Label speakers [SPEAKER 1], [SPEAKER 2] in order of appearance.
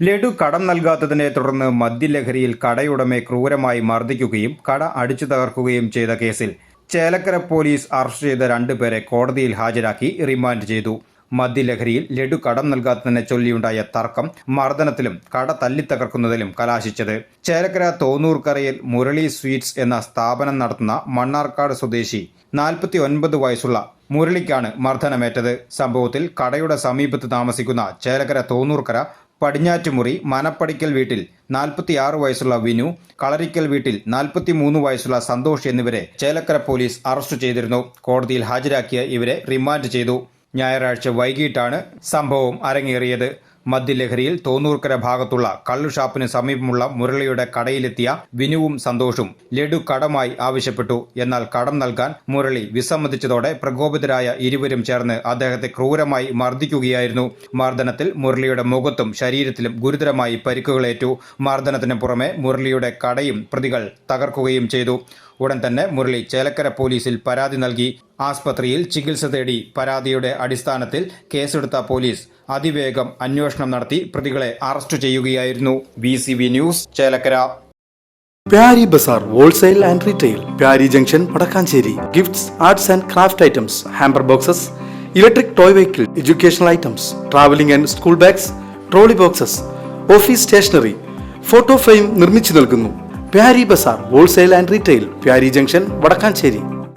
[SPEAKER 1] ലഡു കടം നൽകാത്തതിനെ തുടർന്ന് മദ്യലഹരിയിൽ കടയുടമയെ ക്രൂരമായി മർദ്ദിക്കുകയും കട അടിച്ചു തകർക്കുകയും ചെയ്ത കേസിൽ ചേലക്കര പോലീസ് അറസ്റ്റ് ചെയ്ത രണ്ടുപേരെ കോടതിയിൽ ഹാജരാക്കി റിമാൻഡ് ചെയ്തു. മദ്യലഹരിയിൽ ലഡു കടം നൽകാത്തതിനെ ചൊല്ലിയുണ്ടായ തർക്കം മർദ്ദനത്തിലും കട തല്ലിത്തകർക്കുന്നതിലും കലാശിച്ചത്. ചേലക്കര തോന്നൂർക്കരയിൽ മുരളി സ്വീറ്റ്സ് എന്ന സ്ഥാപനം നടത്തുന്ന മണ്ണാർക്കാട് സ്വദേശി നാൽപ്പത്തി ഒൻപത് വയസ്സുള്ള മുരളിക്കാണ് മർദ്ദനമേറ്റത്. സംഭവത്തിൽ കടയുടെ സമീപത്ത് താമസിക്കുന്ന ചേലക്കര തോന്നൂർക്കര പടിഞ്ഞാറ്റുമുറി മനപ്പടിക്കൽ വീട്ടിൽ നാൽപ്പത്തിയാറ് വയസ്സുള്ള വിനു കളരിക്കൽ വീട്ടിൽ നാൽപ്പത്തിമൂന്ന് വയസ്സുള്ള സന്തോഷ് എന്നിവരെ ചേലക്കര പോലീസ് അറസ്റ്റ് ചെയ്തിരുന്നു. കോടതിയിൽ ഹാജരാക്കിയ ഇവരെ റിമാൻഡ് ചെയ്തു. ഞായറാഴ്ച വൈകിട്ടാണ് സംഭവം അരങ്ങേറിയത്. മദ്യലഹരിയിൽ തോന്നൂർക്കര ഭാഗത്തുള്ള കള്ളുഷാപ്പിന് സമീപമുള്ള മുരളിയുടെ കടയിലെത്തിയ വിനുവും സന്തോഷും ലഡു കടമായി ആവശ്യപ്പെട്ടു. എന്നാൽ കടം നൽകാൻ മുരളി വിസമ്മതിച്ചതോടെ പ്രകോപിതരായ ഇരുവരും ചേർന്ന് അദ്ദേഹത്തെ ക്രൂരമായി മർദ്ദിക്കുകയായിരുന്നു. മർദ്ദനത്തിൽ മുരളിയുടെ മുഖത്തും ശരീരത്തിലും ഗുരുതരമായി പരിക്കുകളേറ്റു. മർദ്ദനത്തിന് പുറമെ മുരളിയുടെ കടയും പ്രതികൾ തകർക്കുകയും ചെയ്തു. ഉടൻ തന്നെ മുരളി ചേലക്കര പോലീസിൽ പരാതി നൽകി. ആസ്പത്രിയിൽ ചികിത്സ തേടി പരാതിയുടെ അടിസ്ഥാനത്തിൽ കേസെടുത്ത പോലീസ് അതിവേഗം അന്വേഷണം നടത്തി പ്രതികളെ അറസ്റ്റ് ചെയ്യുകയായിരുന്നു. B news Chelakkara.
[SPEAKER 2] Pyari Bazaar wholesale and retail. Pyari junction Vadakkanchery. Gifts arts and craft items. Hamper boxes electric toy vehicle educational items. Travelling and school bags trolley boxes. Office stationery. Photo frame നിർമ്മിച്ചു നൽകുന്നു. Pyari Bazaar wholesale and retail Pyari junction Vadakkanchery.